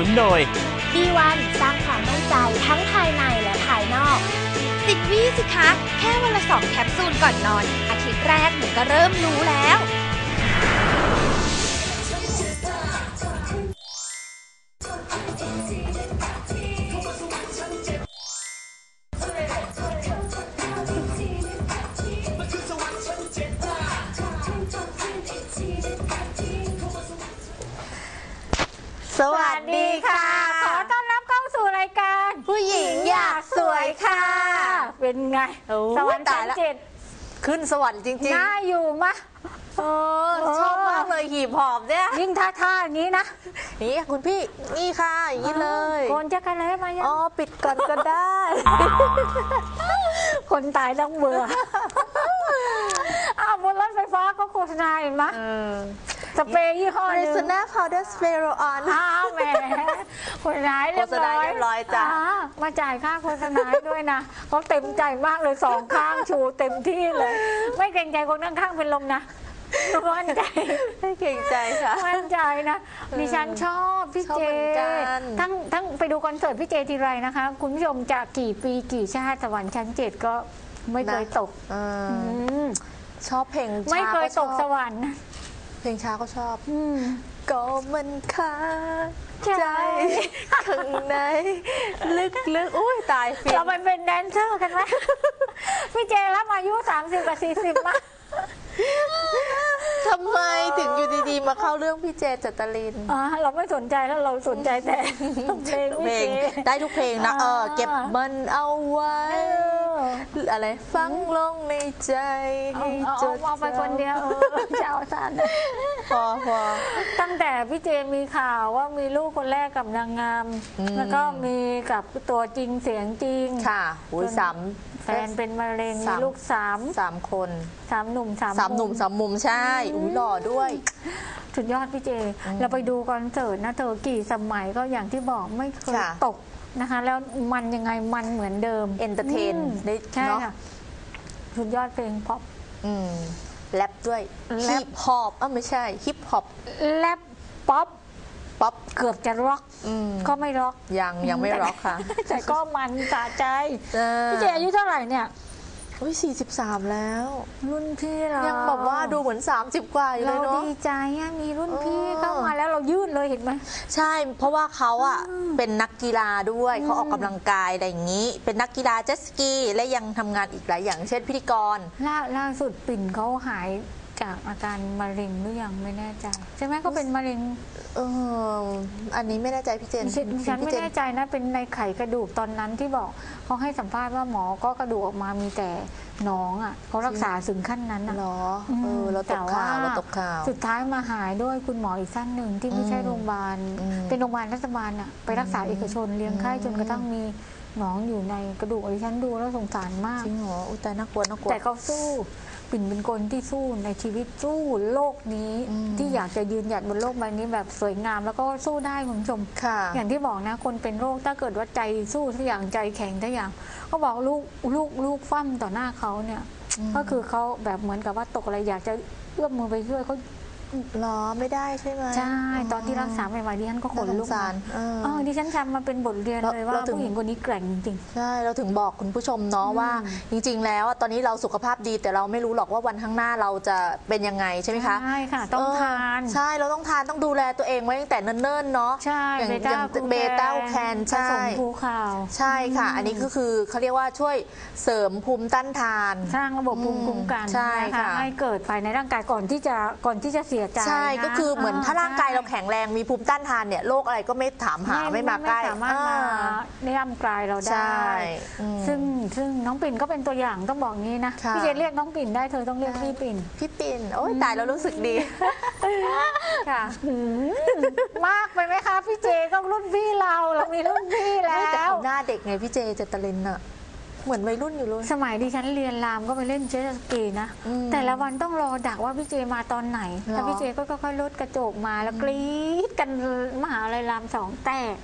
นุนโดย B1 สร้างความมั่นใจทั้งภายในและภายนอก สิบวิสิคะ แค่วันละสองแคปซูลก่อนนอน อาทิตย์แรกหนูก็เริ่มรู้แล้ว สวัสดีค่ะ ขอต้อนรับเข้าสู่รายการ ผู้หญิงอยากสวยค่ะ เป็นไง โอ้ยสวรรค์ตาชั้ยนละ เจ็ดขึ้นสวรรค์จริงน่าอยู่มะๆเออชอบมากเลยหีบหอบเนี่ย ยิ่งท่าท่าอย่างนี้นะนี่คุณพี่ นี่ค่ะอย่างนี้เลยโกนจะกันเลยมายังอ๋อ ปิดก่อนก็ได้ คนตายต้องเบื่ออ้าวบนรถไฟฟ้าก็โฆษณาเห็นไหม สเปรย์ยี่ห้อหเรนึงซนาพาวเดอร์สเปโรออน อ้าวแหมโฆษณาให้เรียบโฆษณาร้อยเรียบร้อยจ้ะามาจ่ายค่าโฆษณาให้ด้วยนะเขาเต็มใจมากเลยสองข้างชูเต็มที่เลย ไม่เกรงใจคนข้างๆเป็นลมนะมั่นใจให้เก่งใจค่ะ มั่นใจนะดิฉันชอบพี่ชอบเจ เหมือนกันทั้งทั้งไปดูคอนเสิร์ตพี่เจทีไรนะคะ คุณผู้ชมจากกี่ปีกี่ชาติสวรรค์ชั้นเจ็ดก็ไม่เคยตกเอออืมชอบเพลงช้าไม่เคยตกชสอบวรรค์นะ เพลงช้าก็ชอบอืมก็มันคาใจใจ ข้างใน ลึกๆอุ้ยตายฟินเราไปเป็นแดนเซอร์กันไหมพี่เจรับอายุ 30 กับ 40 มาทำไมถึงอยู่ดีๆ มาเข้าเรื่องพี่เจจตลินอ่าเราไม่สนใจแล้วเราสนใจแต่เพลงเพลพี่งเจได้ทุกเพลงนะ เอออ่าเก็บมันเอาไว้เอออะไรฟังลงในใจเอาให้เอาจเอาดเอาไปคนเดียวเออจะเอาสารพอพอตั้งแต่พี่เจมีข่าวว่ามีลูกคนแรกกับนางงาม อืม แล้วก็มีกับตัวจริงเสียงจริงค่ะอุ้ยสาม แฟนเป็นมะเร็งสามีมลูกสามสามคนสามหนุ่มสามสามหนุ่มสามมุมใช่อุ้ยหล่อด้วย สุดยอดพี่เจ เราไปดูคอนเสิร์ตนะเธอกี่สมัยก็อย่างที่บอกไม่เคยค่ะ ตกนะคะ แล้วมันยังไงมันเหมือนเดิม เอนเตอร์เทนมได้ใช่เนาะค่ะสุดยอดเพลงพ็อป อืมแรปด้วยแรปฮิปฮอปอะไม่ใช่ฮิปฮอปแรปป๊อปป๊อปเกือบจะร็อก อืมก็ไม่ร็อกยังยังไม่ร็อกค่ะแต่ก็มันสะใจ เออพี่เจอายุเท่าไหร่เนี่ย อุ้ยสี่สิบสามแล้ว รุ่นพี่เรายังแบบว่าดูเหมือน 30 กว่าอยู่เลเรายเนาะ ดีใจอะมีรุ่นพี่เออเข้ามาแล้วเรายื่นเลยเห็นไหม ใช่ เพราะว่าเขาอะเป็นนักกีฬาด้วยเขาออกกำลังกายอะไรอย่างนี้ เป็นนักกีฬาเจ็ตสกี และยังทำงานอีกหลายอย่างเช่นพิธีกร ล่าล่าสุดปิ่นเขาหาย จากอาการมะเร็งหรือยังไม่แน่ใจใช่ไหมก็เป็นมะเร็งเอออันนี้ไม่แน่ใจพี่เจนดิฉันดิฉันพี่ไม่เจแน่ใจนะเป็นในไขกระดูกตอนนั้นที่บอกเขาให้สัมภาษณ์ว่าหมอก็กระดูกออกมามีแต่หน้องอะเขารักษาถึงขั้นนั้นอะเหรอมเออเราตกข่าวแต่เราตกข่าวสุดท้ายมาหายด้วยคุณหมออีกท่านหนึ่งที่ไม่ใช่อืมโรงพยาบาลอืมเป็นโรงพยาบาลรัฐบาลอะไปรักษาเอกชนเลี้ยงไข้จนกระทั่งมีหนองอยู่ในกระดูกดิฉันดูแล้วสงสารมากจริงเหรออุ้ยแต่น่ากลัวน่ากลัวแต่เขาสู้ ปิ่นเป็นคนที่สู้ในชีวิตสู้โลกนี้อืมที่อยากจะยืนหยัดบนโลกใบนี้แบบสวยงาม แล้วก็สู้ได้คุณผู้ชมค่ะอย่างที่บอกนะ คนเป็นโรคถ้าเกิดว่าใจสู้ทุกอย่างใจแข็งทุกอย่างเขาบอกลูกลูกลูกฟั่มต่อหน้าเขาเนี่ย ก็คือเขาแบบเหมือนกับว่าตกอะไรอยากจะเอื้อมมือไปช่วยเขาเหรอไม่ได้ใช่ไหมใช่ ตอนที่รักษาใหม่ๆดิฉันก็ขนลุกน่าสงสารเออเออดิฉันจำมาเป็นบทเรียนเราเลยว่าเราถึงผู้หญิงคนนี้แกร่งจริง ใช่ เราถึงบอกคุณผู้ชมเนาะว่า จริง ๆ แล้วอะตอนนี้เราสุขภาพดีแต่เราไม่รู้หรอกว่าวันข้างหน้าเราจะเป็นยังไงใช่ไหมคะใช่ค่ะ ต้องเทาน ใช่เราต้องทานต้องดูแลตัวเองไว้ตั้งแต่เนิ่นๆเนาะใช่อย่างเบต้าอย่างคูเบต้าแคนผใช่สมภูขาวใช่ค่ะ อันนี้ก็คือเขาเรียกว่าช่วยเสริมภูมิต้านทาน สร้างระบบภูมิคุ้มกันใช่นะคะค่ะให้เกิดภายในร่างกายก่อนที่จะก่อนที่จะเสียใจใช่นะก็คือเหมือนถ้าร่างกายเราใช่แข็งแรงมีภูมิต้านทานเนี่ยโรคอะไรก็ไม่ถามหาไม่มาใกล้ไม่สามารถมาอ่าในย่ำกลายเราใช่ได้อืมซึ่งซึ่งน้องปิ่นก็เป็นตัวอย่างต้องบอกงี้นะค่ะพี่เจเรียกน้องปิ่นได้เธอต้องเรียกพี่ปิ่นพี่ปิ่นโอ้ยตายแล้วรู้สึกดีค่ะมากไปไหมคะพี่เจก็รุ่นพี่เราเรามีรุ่นพี่แล้ไม่แต่วเขาหน้าเด็กไงพี่เจเจตลินอะ เหมือนวัยรุ่นอยู่เลย สมัยดิฉันเรียนรามก็ไปเล่นเจ็ตสกีนะ อืมแต่ละวันต้องรอดักว่าพี่เจมาตอนไหนเหรอ แล้วพี่เจก็ค่อยๆลดกระจกมาแล้วกรี๊ดกันมหาลัยรามสองแตก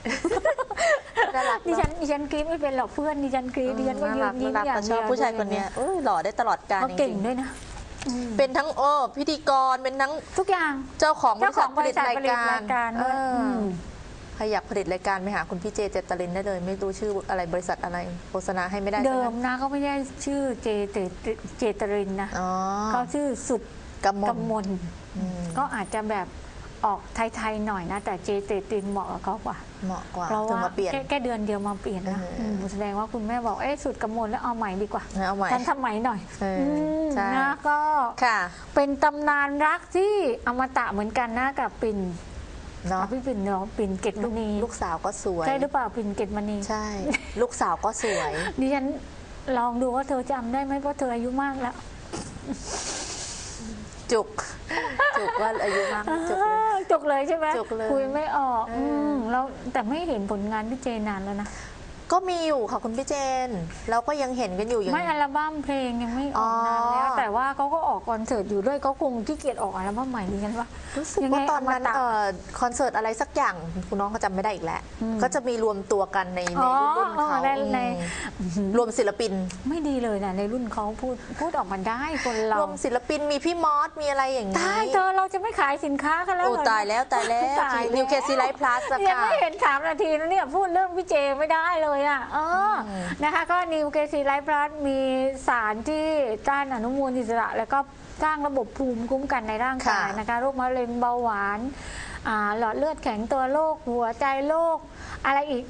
น่ารักดิฉันดิฉันกรี๊ดไม่เป็นหรอกเพื่อนดิฉันกรี๊ดดิฉันก็ยืนยิ้มน่ารักอย่างชเดีอบยวผู้ชายคนเนี้ยเอ้ยหล่อได้ตลอดกาลเขาจเก่งริงด้วยนะๆเป็นทั้งโอ้พิธีกรเป็นทั้งทุกอย่าง เจ้าของบเจ้าริขษัอทงผบลิริตษัทรายผลิตการรายการด้วยเอออม ใครอยากผลิตรายการไปหาคุณพี่เจเจตรินได้เลย ไม่รู้ชื่ออะไรบริษัทอะไรโฆษณาให้ไม่ได้ใช่เดิไหมนะเขาไม่ได้ชื่อเจเจเจตรินนะอ๋อเขาชื่อสุดกำมลกำมลอืมก็อาจจะแบบออกไทยๆหน่อยนะ แต่เจเจตตินเหมาะกับเขากว่า เหมาะกว่าเพราะถึงว่ามาเปลี่ยน แค่แค่เดือนเดียวมาเปลี่ยนนะเอออืมแสดงว่าคุณแม่บอกเอ๊ะสุดกำมลแล้วเอาใหม่ดีกว่าเอาใหม่ทันสมัยหน่อยเอออืมใช่ นะก็ ค่ะ เป็นตำนานรักที่อมตะเหมือนกันนะกับปิ่น เนาะอะพี่ปิ่นเนาะปิ่นเกตมณีลูกสาวก็สวย ใช่หรือเปล่าปิ่นเกตมณีใช่ ลูกสาวก็สวย ดิฉันลองดูว่าเธอจำได้ไหมเพราะเธออายุมากแล้ว จุก จุกว่าอายุมากจุกเลยจกเลยใช่ไหมจกเลยคุยไม่ออกเอออืมแล้วแต่ไม่เห็นผลงานพี่เจนานแล้วนะ ก็มีอยู่ค่ะคุณพี่เจน เราก็ยังเห็นกันอยู่อย่าง ไม่อัลบั้มเพลงยังไม่ออกนานแล้ว อ๋อ แต่ว่าเขาก็ออกคอนเสิร์ตอยู่ด้วยเขาคงขี้เกียจออกอัลบั้มใหม่ดีกันว่ารู้สึกว่าตอนนั้นเอ่อคอนเสิร์ตอะไรสักอย่างคุณน้องเขาจำไม่ได้อีกแล้ว อืม ก็จะมีรวมตัวกันในในอ๋อรุ่นอ๋อเขาในในอืมรวมศิลปิน ไม่ดีเลยนะในรุ่นเขาพูดพูดออกมาได้คนเรารวมศิลปินมีพี่มอสมีอะไรอย่างนี้ ตายเธอเราจะไม่ขายสินค้ากันแล้วโอ้เหรอตายแล้วตายแล้วตายแล้วนิวเคซีไลท์พลัสยังค่ะ ไม่เห็นสามนาทีแล้วเนี่ยพูดเรื่องพี่เจไม่ได้เลยอะเอออมนะคะ ก็นิวเคซีไลฟ์พลัสมีสารที่ต้านอนุมูลอิสระ แล้วก็สร้างระบบภูมิคุ้มกันในร่างกายนะคะโรคมะเร็งเบาหวานอ่าหลอดเลือดแข็งตัวโรคหัวใจโรคอะไรอีก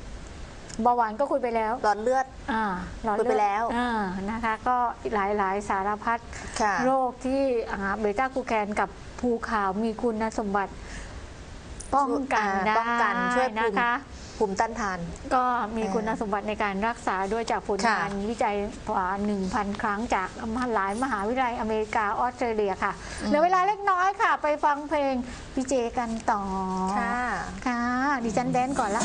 เบาหวานก็คุยไปแล้ว หลอดเลือด อ่าหลอดคุยเลืไปอดแล้ว อ่านะคะ ก็หลายๆ สารพัด ค่ะ โรคที่อ่าเบต้ากูแคนกับภูขาวมีคุณสมบัติ ป้องกันอ่าได้ป้องกันช่วยภูมินะคะ ภูมิต้านทาน ก็มีอ่าคุณสมบัติในการรักษาด้วยจากผลค่ะงานวิจัยกว่า 1,000 ครั้งจากหลายมหาวิทยาลัยอเมริกาออสเตรเลียค่ะเหลือเวลาเล็กน้อยค่ะ ไปฟังเพลงพี่เจกันต่อ ค่ะ ค่ะ ดิฉันแดนก่อนละ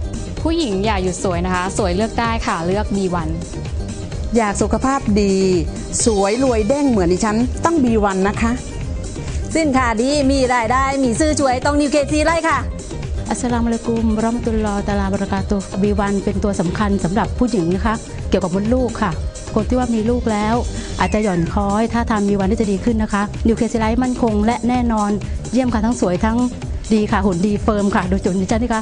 ผู้หญิงอย่าหยุดสวยนะคะ สวยเลือกได้ค่ะเลือก B1 อยากสุขภาพดี สวยรวยเด้งเหมือนดิฉันต้องบีวันนะคะ สินค้าดีมีรายได้ มีซื้อช่วยต้องนิวเคซีไล่ค่ะ อัสสลามุอะลัยกุมวะเราะมะตุลลอฮ์ตะอาลาบะเราะกาตุฮ์ B1 เป็นตัวสำคัญสำหรับผู้หญิงนะคะ เกี่ยวกับมดลูกค่ะ คนที่ว่ามีลูกแล้ว อาจจะหย่อนคล้อย ถ้าทาน B1 ได้จะดีขึ้นนะคะ นิวเคซีไลท์มั่นคงและแน่นอน เยี่ยมค่ะทั้งสวยทั้งดีค่ะหุ่นดีเฟิร์มค่ะโดยจุดดิฉันนี่คะ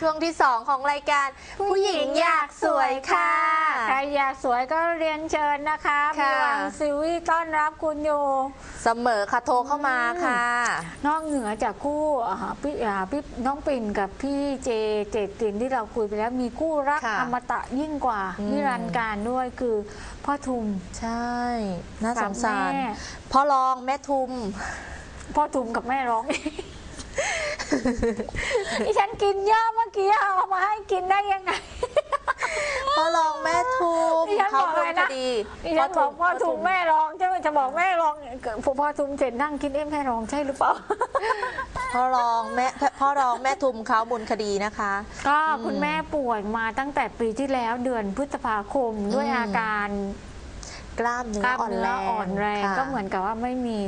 ช่วงที่ 2 ของรายการ ผู้หญิงอยากสวยค่ะ ใครอยากสวยก็เรียนเชิญนะคะมีค่ะ วังซิวีต้อนรับคุณอยู่ เสมอค่ะโทรเข้ามาค่ะ นอกเหนือจากคู่อ่าพี่อ่าพี่น้องปิ่นกับพี่เจเจตินที่เราคุยไปแล้วมีคู่รักค่ะอมตะยิ่งกว่าอืม นิรันดร์การด้วยคือพ่อทุม ใช่ น่าสงสาร กับแม่ พ่อรองแม่ทุม พ่อทุมกับแม่ร้อง ดิฉันกินเยอะเมื่อกี้เอามาให้กินได้ยังไง พ่อรองแม่ทุมดิฉันเขาบอกมูเลลยคนะดีดิฉันบอกพ่อทุมแม่ร้องใช่ไหมจะบอกแม่ร้องพ่อทุมเสร็จนั่งกินเอ๊ะแม่ร้องใช่หรือเปล่า พ่อรองแม่พ่อรองแม่ทุมเขามูลคดีนะคะ ก็คุณแม่ป่วยมาตั้งแต่ปีที่แล้วเดือนพฤษภาคมด้วยอืม อาการกล้ามเนื้อกล้ามอ่อนเนื้แรองอ่อนแรงค่ะก็เหมือนกับว่าไม่มี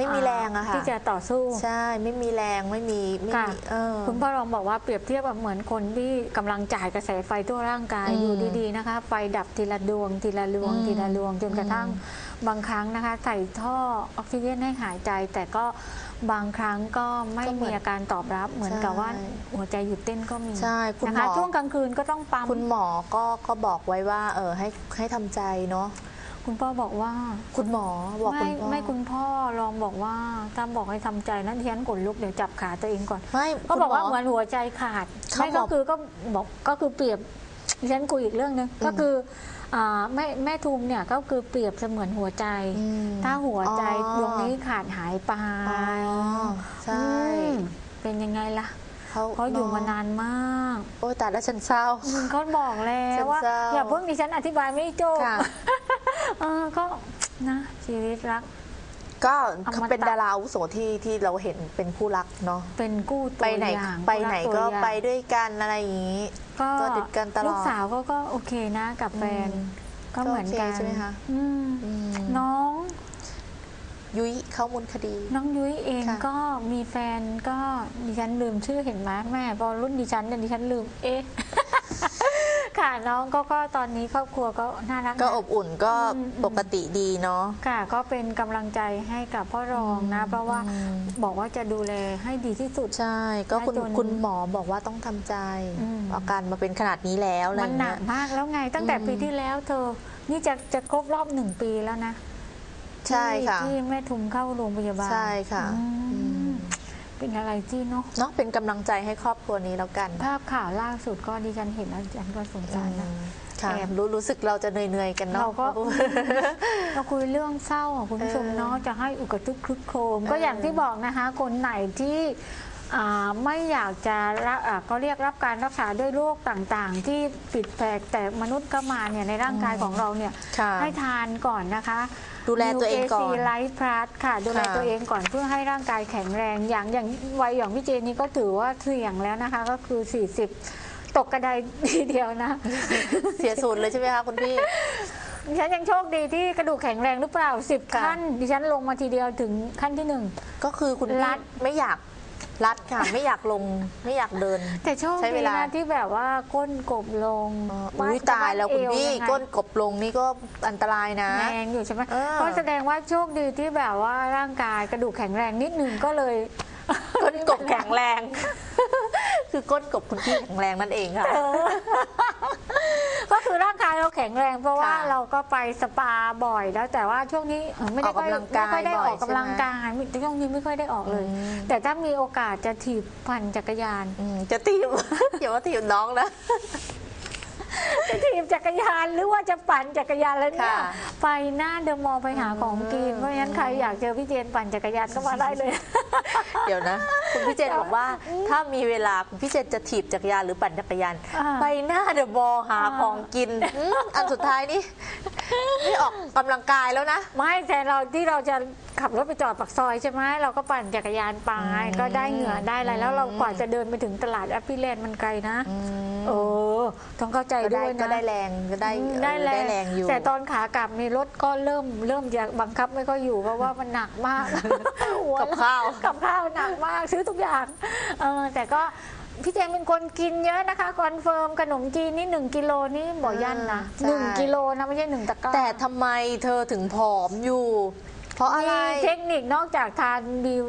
ไม่มีแรงอะค่ะที่จะต่อสู้ ใช่ไม่มีแรงไม่มีไม่ค่ะมีเออ คุณพ่อรองบอกว่าเปรียบเทียบกับเหมือนคนที่กำลังจ่ายกระแสไฟทั่วร่างกายอืมอยู่ดีๆนะคะ ไฟดับทีละดวง ทีละดวง อืมทีละดวงจนกระทั่งบางครั้งนะคะใส่ท่อออกซิเจนให้หายใจ แต่ก็บางครั้งก็ไม่ก็เหมืมีอนอาการตอบรับ เหมือนกับว่าใช่หัวใจหยุดเต้นก็มีใช่คุณนะหมคะอ ช่วงกลางคืนก็ต้องปั๊ม คุณหมอก็ก็บอกไว้ว่า เออให้ให้ทำใจเนาะ คุณพ่อบอกว่าคุณหมอบอกไม่คุณพ่อ ไม่คุณพ่อลองบอกว่าถ้าบอกให้ทำใจนั้นที่ฉันขนลุกเดี๋ยวจับขาตัวเองก่อนไม่ก็บอกว่าคุณเหมือนหัวใจขาดเขาไม่ก็บอกคือก็บอกก็คือเปรียบดิฉันคุยอีกเรื่องหนึงก็คืออ่าแม่แม่ทุมเนี่ยก็คือเปรียบเสมือนหัวใจ อืมถ้าหัวใจอ๋อ ดวงนี้ขาดหายไปอ๋อใช่อืมเป็นยังไงล่ะเขาเขาอยู่มานานมาก โอ้ยแต่แล้วฉันเศร้าอืมเขาบอกแล้ฉัวนว่าเศร้าอย่าเพิ่งดิฉันอธิบายไม่จบ ค่ะ เออก็นะชีวิตรัก ก็อมตะเป็นดาราอาวุโสที่ที่เราเห็นเป็นคู่รักเนาะเป็นกู้ตัวไปไหนอย่างไปไหนผู้ก็รัตัวอย่างไปด้วยกันอะไรอย่างนี้ก็ก็ติดกันตลอดลูกสาวเขาก็โอเคนะกับแฟน อืมก็เหมือนกันก็โอเคใช่ไหมคะอืมอืม น้องยุ้ยเข้ามูลคดี น้องยุ้ยเองค่ะ ก็มีแฟนก็ดิฉันลืมชื่อเห็นไหมแม่พอรุ่นดิฉันเนี่ยดิฉันลืมเอ๊ะ ค่ะน้องก็ก็ตอนนี้ครอบครัวก็น่ารักนะก็อบอุ่นก็อืมอืมปกติดีเนาะ ค่ะ ก็เป็นกำลังใจให้กับพ่อรองนะ เพราะว่าอืม บอกว่าจะดูแลให้ดีที่สุด ใช่ ก็คุณให้จนคุณหมอบอกว่าต้องทำใจอืม อาการมาเป็นขนาดนี้แล้วอะไรมันหนัเงี้กย มากแล้วไงตั้งแต่อืมปีที่แล้วเธอ นี่จะจะครบรอบหนึ่งปีแล้วนะใช่ค่ะที่ที่แม่ทุมเข้าโรงพยาบาลใช่ค่ะ อืมอืม เป็นอะไรที่เนาะเนาะเป็นกำลังใจให้ครอบครัวนี้แล้วกันภาพข่าวล่าสุดก็ดิฉันเห็นแล้วดิฉันก็สงสารนะอืมค่ะแอบรู้รู้สึกเราจะเหนื่อยๆกันเนาะ เราก็ เราคุยเรื่องเศร้าอะคุณผู้ชมเออเนาะจะให้อุกทึกคลึกโครม ก็เออออย่างที่บอกนะคะ คนไหนที่ อ่าไม่อยากจะรับอ่าก็เรียกรับการรักษาด้วยโรคต่างๆ ที่ปิดแปลกแต่มนุษย์ก็มาเนี่ยในร่างกายของเราเนี่ยค่ะให้ทานก่อนนะคะ ดูแลตัวเองก่อน New AC Life Plus ค่ะ ดูแลค่ะ ตัวเองก่อนเพื่อให้ร่างกายแข็งแรงอย่างอย่างวัยอย่างพี่เจนี่ก็ถือว่าเสี่ยงแล้วนะคะ ก็คือ 40 ตกกระไดทีเดียวนะ เสียศูนย์เลยใช่ไหมคะคุณพี่ ดิฉันยังโชคดีที่กระดูกแข็งแรงหรือเปล่า 10 ค่ะ ขั้น ดิฉันลงมาทีเดียวถึงขั้นที่หนึ่ง ก็คือคุณรัพี่ดไม่อยาก รัดค่ะไม่อยากลงไม่อยากเดิน แต่โชคใช้เวดีลา นะที่แบบว่าก้นกบลงอุ้ยตายแล้วคุณพี่เอยังไงก้นกบลงนี่ก็อันตรายนะ แรงอยู่ใช่ไหมเออ ก็แสดงว่าโชคดีที่แบบว่าร่างกายกระดูกแข็งแรงนิดหนึ่งก็เลย ก้นกบแข็งแรง คือก้นกบคุณพี่แข็งแรงนั่นเองค่ะก็ คือร่างกายเราแข็งแรง เพราะว่าค่ะเราก็ไปสปาบ่อยแล้วแต่ว่าช่วงนี้เออไม่ได้ออกกำลังกายไม่ค่อยได้บ่ออยอกกำลังใช่ไหมกายไม่ช่วงนี้ไม่ค่อยได้ออกเลย อืม แต่ถ้ามีโอกาสจะถีบปั่นจักรยาน อืมจะตีบ อย่าว่าตีบน้องนะ จะถีบจักรยานหรือว่าจะปั่นจักรยานแล้วเนี่ยค่ะ ไปหน้าเดอะมอลล์ไปหาของกินเพราะฉะนั้นใครอยากเจอพี่เจนปั่นจักรยานก็มาได้เลย เดี๋ยวนะ คุณพี่เจนบอกว่าถ้ามีเวลาคุณพี่เจนจะถีบจักรยานหรือปั่นจักรยานอ่า ไปหน้าเดอะมอลล์หาของกินอืมอันสุดท้ายนี่ไม่ออกกำลังกายแล้วนะ ไม่แต่เราที่เราจะขับรถไปจอดปากซอยใช่ไหมเราก็ปั่นจักรยานไปก็ได้เหงื่อได้อะไรแล้วเรากว่าจะเดินไปถึงตลาดแอปพิเลนมันไกลนะ เออ ต้องเข้าใจก็ด้ได้วยก็นะ ได้แรงก็ได้อืมเออได้แรได้งแรงอยู่ แต่ตอนขากลับนี่รถก็เริ่มเริ่มจะบังคับไม่ค่อยอยู่เพราะว่ามันหนักมากหัวกับข้าว กับข้าวหนักมากซื้อทุกอย่างเออแต่ก็พี่เจมเป็นคนกินเยอะนะคะคอนเฟิร์มขนมจีนนี่หนึ่งกิโลนี่บ่ยันนะใช่ หนึ่งกิโลนะไม่ใช่หนึ่งตะกร้าแต่ทำไมเธอถึงผอมอยู่ เพราะอะไร มีเทคนิคนอกจากทานบิว